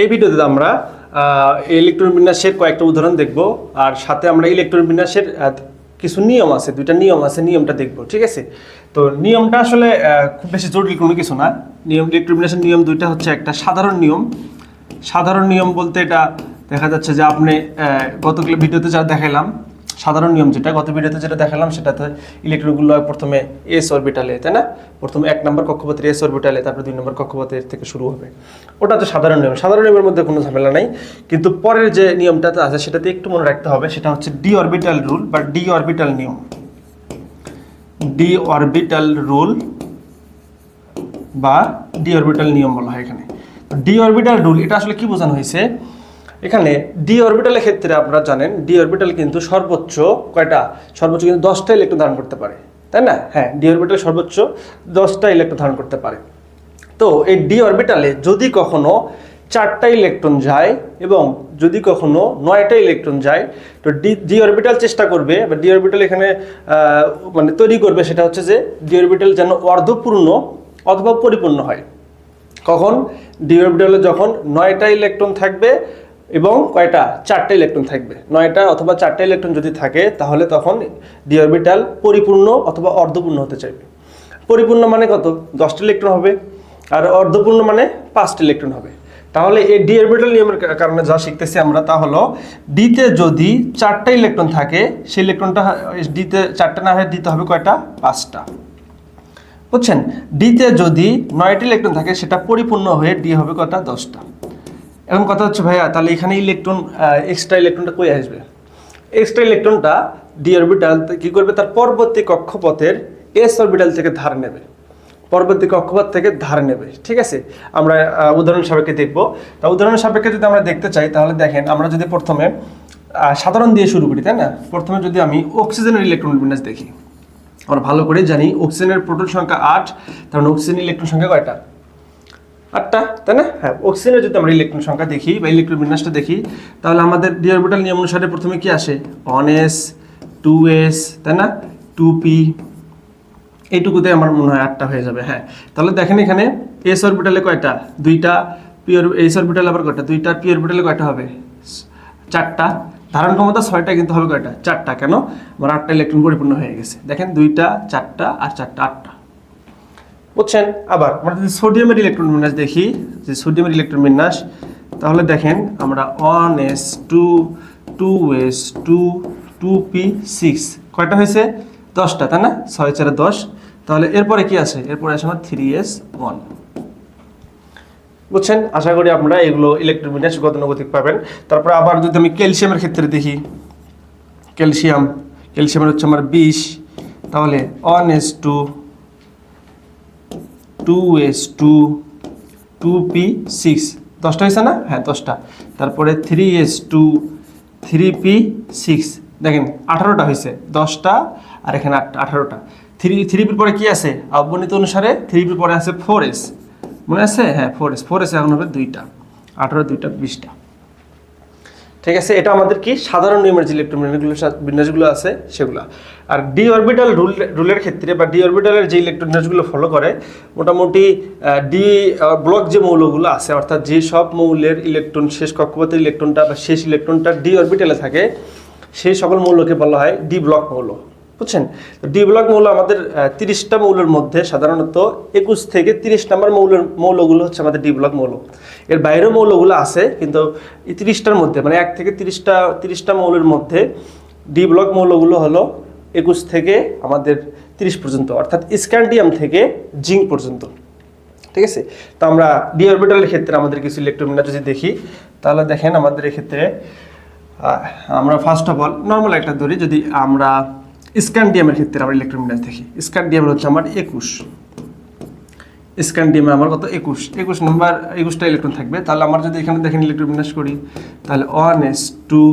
এই ভিডিওতে আমরা ইলেকট্রন বিন্যাসের কয়েকটা উদাহরণ দেখব, আর সাথে আমরা ইলেকট্রন বিন্যাসের কিছু নিয়ম আছে, দুইটা নিয়ম আছে, নিয়মটা দেখব, ঠিক আছে? তো নিয়মটা আসলে খুব বেশি জটিল কোনো কিছু না। নিয়ম ইলেকট্রন বিন্যাসের নিয়ম দুইটা হচ্ছে একটা সাধারণ নিয়ম। সাধারণ নিয়ম বলতে এটা দেখা যাচ্ছে যে আপনি গতকাল ভিডিওতে যা দেখালাম সাধারণ নিয়ম যেটা, গত ভিডিওতে যেটা দেখালাম, সেটাতে ইলেকট্রনগুলো প্রথমে এস অরবিটালে তাই না? প্রথমে এক নম্বর কক্ষপথের এস অরবিটালে তারপর দুই নম্বর কক্ষপথের থেকে শুরু হবে। ওটা তো সাধারণ নিয়ম। সাধারণ নিয়মের মধ্যে কোনো ঝামেলা নাই। কিন্তু পরের যে নিয়মটাতে আছে, সেটাতে একটু মনে রাখতে হবে, সেটা হচ্ছে ডি অরবিটাল রুল বা ডি অরবিটাল নিয়ম। ডি অরবিটাল রুল বা ডি অরবিটাল নিয়ম বলা হয় এখানে। ডি অরবিটাল রুল এটা আসলে কি বোঝানো হয়েছে? এখানে ডি অরবিটালের ক্ষেত্রে আপনারা জানেন ডি অরবিটাল কিন্তু সর্বোচ্চ কয়টা? সর্বোচ্চ কিন্তু দশটা ইলেকট্রন ধারণ করতে পারে, তাই না? হ্যাঁ ডি অরবিটাল সর্বোচ্চ দশটা ইলেকট্রন ধারণ করতে পারে। তো এই ডি অরবিটালে যদি কখনো চারটা ইলেকট্রন যায় এবং যদি কখনো নয়টা ইলেকট্রন যায়, তো ডি ডি অরবিটাল চেষ্টা করবে, বা ডি অরবিটাল এখানে মানে তৈরি করবে সেটা হচ্ছে যে ডি অরবিটাল যেন অর্ধপূর্ণ অথবা পরিপূর্ণ হয়। কখন? ডি অরবিটালে যখন নয়টা ইলেকট্রন থাকবে এবং কয়টা? চারটে ইলেকট্রন থাকবে। নয়টা অথবা চারটে ইলেকট্রন যদি থাকে, তাহলে তখন ডি অরবিটাল পরিপূর্ণ অথবা অর্ধপূর্ণ হতে চাইবে। পরিপূর্ণ মানে কত? দশটা ইলেকট্রন হবে। আর অর্ধপূর্ণ মানে পাঁচটা ইলেকট্রন হবে। তাহলে এই ডি অরবিটাল নিয়মের কারণে যা শিখতেছি আমরা তা হলো ডিতে যদি চারটা ইলেকট্রন থাকে, সেই ইলেকট্রনটা ডিতে চারটা না হয়ে দিতে হবে কয়টা? পাঁচটা। বুঝছেন? ডিতে যদি নয়টি ইলেকট্রন থাকে, সেটা পরিপূর্ণ হয়ে ডি হবে কটা দশটা। এখন কথা হচ্ছে, ভাইয়া, তাহলে এখানে ইলেকট্রন এক্সট্রা ইলেকট্রনটা কই আসবে? এক্সট্রা ইলেকট্রনটা ডি অরবিটাল কি করবে? তার পরবর্তী কক্ষপথের এস অরবিটাল থেকে ধার নেবে। পরবর্তী কক্ষপথ থেকে ধার নেবে, ঠিক আছে? আমরা উদাহরণ সাপেক্ষে দেখব। তা উদাহরণ সাপেক্ষে যদি আমরা দেখতে চাই, তাহলে দেখেন, আমরা যদি প্রথমে সাধারণ দিয়ে শুরু করি, তাই না? প্রথমে যদি আমি অক্সিজেনের ইলেকট্রন বিন্যাস দেখি। আমরা ভালো করে জানি অক্সিজেনের প্রোটন সংখ্যা আট, তার অক্সিজেন ইলেকট্রন সংখ্যা কয়টা? আটটা, তাই না? হ্যাঁ অক্সিজেনের যদি আমরা ইলেকট্রন সংখ্যা দেখি বা ইলেকট্রন বিন্যাসটা দেখি, তাহলে আমাদের ডি অরবিটাল নিয়ম অনুসারে প্রথমে কি আসে? ওয়ান এস টু এস তাই না? টু পি এইটুকুতে আমার মনে হয় আটটা হয়ে যাবে হ্যাঁ। তাহলে দেখেন এখানে এস অরবিটালে কয়টা? দুইটা পিওর এস অরবিটালে আবার কয়টা? দুইটা পি অরবিটালে কয়টা হবে? চারটা। ধারণ ক্ষমতা ছয়টা কিন্তু হবে কয়টা? চারটা, কেন? আমার আটটা ইলেকট্রন পরিপূর্ণ হয়ে গেছে। দেখেন, দুইটা, চারটা আর চারটা, আটটা। বুঝছেন? আবার আমরা যদি সোডিয়ামের ইলেকট্রন বিন্যাস দেখি যে সোডিয়ামের ইলেকট্রন বিন্যাস, তাহলে দেখেন আমরা one S two two S two two P six কয়টা হয়েছে? দশটা, তাই না? ছয় চারে দশ। তাহলে এরপরে কি আছে? এরপরে আছে আমার থ্রি এস ওয়ান বুঝছেন? আশা করি আপনারা এগুলো ইলেকট্রন বিন্যাস গতানুগতিক পাবেন। তারপর আবার যদি আমি ক্যালসিয়ামের ক্ষেত্রে দেখি, ক্যালসিয়াম, ক্যালসিয়ামের হচ্ছে আমার বিশ, তাহলে one S two two S two two P six দশটা হয়েছে না? হ্যাঁ দশটা। তারপরে three S two three P six দেখেন, আঠারোটা হয়েছে, দশটা আর এখানে আঠারোটা। থ্রি থ্রি পির পরে কি আছে? অবগণিত অনুসারে থ্রি পির পরে আছে ফোর এস মনে আছে? হ্যাঁ ফোর এস ফোর এস এখন হবে দুইটা। আঠারো, দুইটা, বিশটা। ঠিক আছে? এটা আমাদের কি? সাধারণ নিয়মের যে ইলেকট্রন বিন্যাসগুলো আছে, সেগুলো। আর ডি অরবিটাল রুল রুলের ক্ষেত্রে বা ডি অরবিটালের যে ইলেকট্রন ফলো করে, মোটামুটি ডি ব্লক যে মৌলগুলো আছে, অর্থাৎ যে সব মৌলের ইলেকট্রন, শেষ কক্ষপথের ইলেকট্রনটা বা শেষ ইলেকট্রনটা ডি অরবিটালে থাকে, সেই সকল মৌলকে বলা হয় ডি ব্লক মৌল। বুঝছেন? ডি ব্লক মৌল আমাদের তিরিশটা মৌলের মধ্যে সাধারণত একুশ থেকে তিরিশ নাম্বার মৌলের মৌলগুলো হচ্ছে আমাদের ডি ব্লক মৌল। এর বাইরেও মৌলগুলো আছে, কিন্তু এই তিরিশটার মধ্যে মানে এক থেকে তিরিশটা তিরিশটা মৌলের মধ্যে ডি ব্লক মৌলগুলো হলো একুশ থেকে আমাদের তিরিশ পর্যন্ত, অর্থাৎ স্ক্যান্ডিয়াম থেকে জিঙ্ক পর্যন্ত। ঠিক আছে? তো আমরা ডি অরবিটালের ক্ষেত্রে আমাদের কিছু ইলেকট্রোমিনার যদি দেখি, তাহলে দেখেন আমাদের এক্ষেত্রে আমরা ফার্স্ট অফ অল, নর্মাল একটা ধরি, যদি আমরা স্ক্যান্ডিয়ামের ক্ষেত্রে আমরা ইলেকট্রোমিনার দেখি। স্ক্যান্ডিয়ামের হচ্ছে আমার একুশ। স্ক্যান্ডিয়ামে আমার কত একুশ? একুশ নম্বর একুশটা ইলেকট্রন থাকবে। তাহলে আমার যদি এখানে দেখেন ইলেকট্রন বিন্যাস করি, তাহলে one S two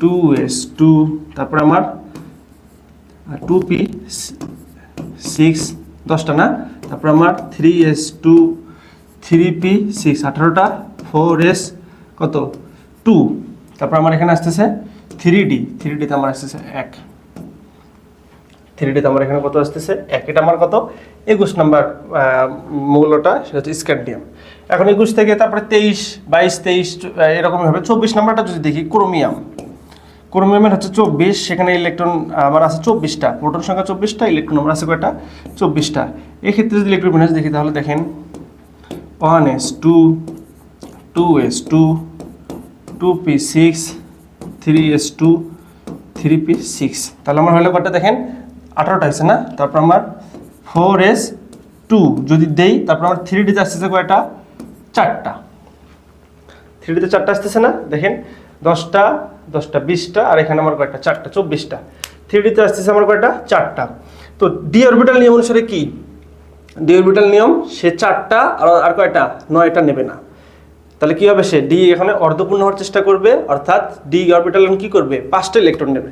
two S two তারপর আমার টু পি সিক্স দশটা না? তারপর আমার three S two three P six আঠারোটা ফোর এস কত? টু তারপর আমার এখানে আসতেছে থ্রি ডি থ্রি ডিতে আমার আসতেছে এক। থ্রি ডিতে আমার এখানে কত আসতেছে? এক, এটা আমার কত? একুশ নাম্বার মূল্যটা সেটা হচ্ছে স্ক্যান্ডিয়াম। এখন একুশ থেকে তারপরে তেইশ, বাইশ, তেইশ এরকমই হবে। চব্বিশ নাম্বারটা যদি দেখি, ক্রোমিয়াম। ক্রোমিয়ামের হচ্ছে চব্বিশ, সেখানে ইলেকট্রন, আমার আছে চব্বিশটা। প্রোটন সংখ্যা চব্বিশটা, ইলেকট্রন আমার আছে কয়টা? চব্বিশটা। এক্ষেত্রে যদি ইলেকট্রন বিন্যাস দেখি, তাহলে দেখেন one S two two S two two P six three S two three P six তাহলে আমার হলো কয়টা দেখেন? আঠারোটা আছে না? তারপর আমার ফোর এস টু যদি দেই, তারপর আমার থ্রি ডিতে আসতেছে কয়টা? চারটা। থ্রি ডিতে চারটা আসতেছে না? দেখেন, দশটা দশটা বিশটা, আর এখানে আমার কয়টা চারটা, চব্বিশটা। থ্রি ডিতে আসতেছে আমার কয়টা? চারটা। তো ডি অরবিটাল নিয়ম অনুসারে কি? ডি অরবিটাল নিয়ম, সে চারটা আর আর কয়টা? নয়টা নেবে না। তাহলে কি হবে সে? ডি এখানে অর্ধপূর্ণ হওয়ার চেষ্টা করবে, অর্থাৎ ডি অরবিটাল কি করবে? পাঁচটা ইলেকট্রন নেবে।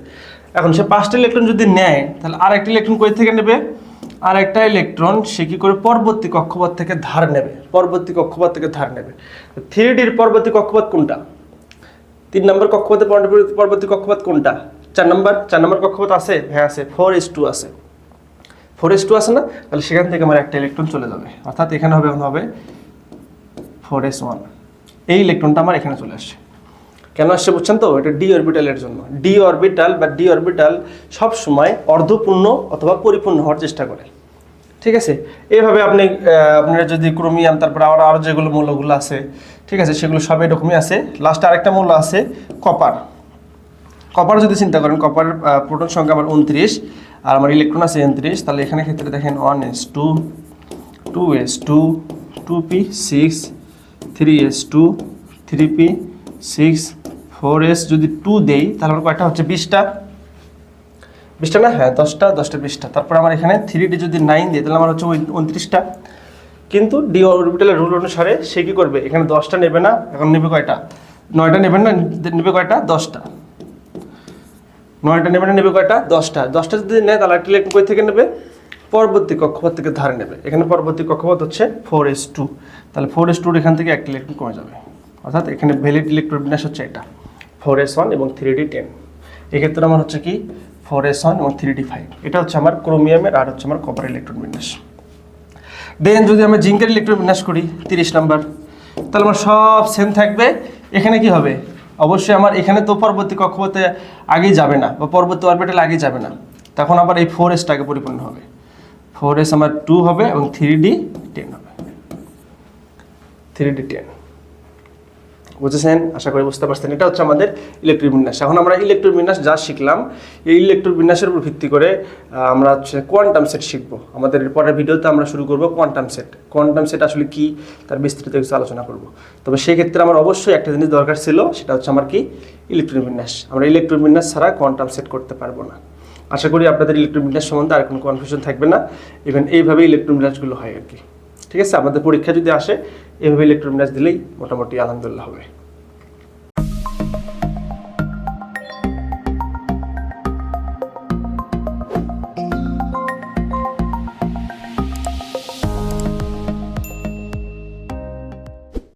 এখন সে পাঁচটা ইলেকট্রন যদি নেয়, তাহলে আর একটা ইলেকট্রন কই থেকে নেবে? আর একটা ইলেকট্রন সে কি করে পরবর্তী কক্ষপথ থেকে ধার নেবে, পরবর্তী কক্ষপথ থেকে ধার নেবে। থ্রি ডির পরবর্তী কক্ষপথ কোনটা? তিন নম্বর কক্ষপথে পরবর্তী- কক্ষপথ কোনটা? চার নম্বর চার নম্বর কক্ষপথ আছে? হ্যাঁ আছে। ফোর এস টু আছে। ফোর এস টু আছে না? তাহলে সেখান থেকে আমার একটা ইলেকট্রন চলে যাবে। অর্থাৎ এখানে হবে এখন হবে ফোর এস ওয়ান এই ইলেকট্রনটা আমার এখানে চলে আসছে। কেন আসছে বুঝছেন তো? এটা ডি অরবিটালের জন্য। ডি অরবিটাল বা ডি অরবিটাল সব সময় অর্ধপূর্ণ অথবা পরিপূর্ণ হওয়ার চেষ্টা করে। ঠিক আছে? এইভাবে আপনি আপনারা যদি ক্রোমিয়াম তারপর আরও আরও যেগুলো মূল্যগুলো আছে, ঠিক আছে, সেগুলো সব এরকমই আছে। লাস্টে আরেকটা মূল্য আছে কপার কপার যদি চিন্তা করেন কপার প্রোটন সংখ্যা আমার উনত্রিশ, আর আমার ইলেকট্রন আছে উনত্রিশ তাহলে এখানে ক্ষেত্রে দেখেন one S two two S two two P six three S two three P six four S যদি টু দেই, তাহলে আমার কয়টা হচ্ছে? বিশটা। বিশটা না? হ্যাঁ দশটা দশটা, বিশটা। তারপর আমার এখানে থ্রি ডি যদি নাইন দিই, তাহলে আমার হচ্ছে ওই উনত্রিশটা। কিন্তু ডি অরবিটালের রুল অনুসারে সে কী করবে? এখানে দশটা নেবে না, এখন নেবে কয়টা? নয়টা নেবেন না, নেবে কয়টা? দশটা। নয়টা নেবে না, নেবে কয়টা? দশটা। দশটা যদি নেয়, তাহলে একটা ইলেকট্রন কই থেকে নেবে? পরবর্তী কক্ষপথ থেকে ধারে নেবে। এখানে পরবর্তী কক্ষপথ হচ্ছে ফোর এস টু তাহলে ফোর এস টুর এখান থেকে একটা ইলেকট্রন কমে যাবে। অর্থাৎ এখানে ভ্যালিড ইলেকট্রন বিন্যাস হচ্ছে এটা। ফোর এস ওয়ান এবং থ্রি ডি টেন। এক্ষেত্রে আমার হচ্ছে কি? ফোর এস ওয়ান এবং থ্রি ডি ফাইভ। এটা হচ্ছে আমার ক্রোমিয়ামের আর হচ্ছে আমার কপার ইলেকট্রন বিন্যাস। দেন যদি আমি জিঙ্কের ইলেকট্রন বিন্যাস করি, তিরিশ নাম্বার, তাহলে আমার সব সেম থাকবে। এখানে কি হবে? অবশ্যই আমার এখানে তো পরবর্তী কক্ষপথে আগেই যাবে না, বা পরবর্তী অরবিটাল আগেই যাবে না। তখন আবার এই ফোর এসটাকে পরিপূর্ণ হবে। ফোর এস আমার টু হবে এবং থ্রি ডি টেন হবে। Three D ten. বুঝেছেন? আশা করি বুঝতে পারছেন। এটা হচ্ছে আমাদের ইলেকট্রিক বিন্যাস। এখন আমরা ইলেকট্রিক বিন্যাস যা শিখলাম, এই ইলেকট্রিক বিন্যাসের উপর ভিত্তি করে আমরা হচ্ছে কোয়ান্টাম সেট শিখব। আমাদের পরের ভিডিওতে আমরা শুরু করব কোয়ান্টাম সেট। কোয়ান্টাম সেট আসলে কি? তার বিস্তৃত কিছু আলোচনা করব। তবে সেই ক্ষেত্রে আমার অবশ্যই একটা জিনিস দরকার ছিল, সেটা হচ্ছে আমার কি? ইলেকট্রিক বিন্যাস। আমরা ইলেকট্রিক বিন্যাস ছাড়া কোয়ান্টাম সেট করতে পারব না। আশা করি আপনাদের ইলেকট্রিক বিন্যাস সম্বন্ধে আর কোনো কনফিউশন থাকবে না। ইভেন এইভাবে ইলেকট্রিক বিন্যাসগুলো হয় আর কি। ঠিক আছে? আমাদের পরীক্ষা যদি আসে এভাবে ইলেকট্রিক বিন্যাস দিলেই মোটামুটি আলহামদুলিল্লাহ হবে।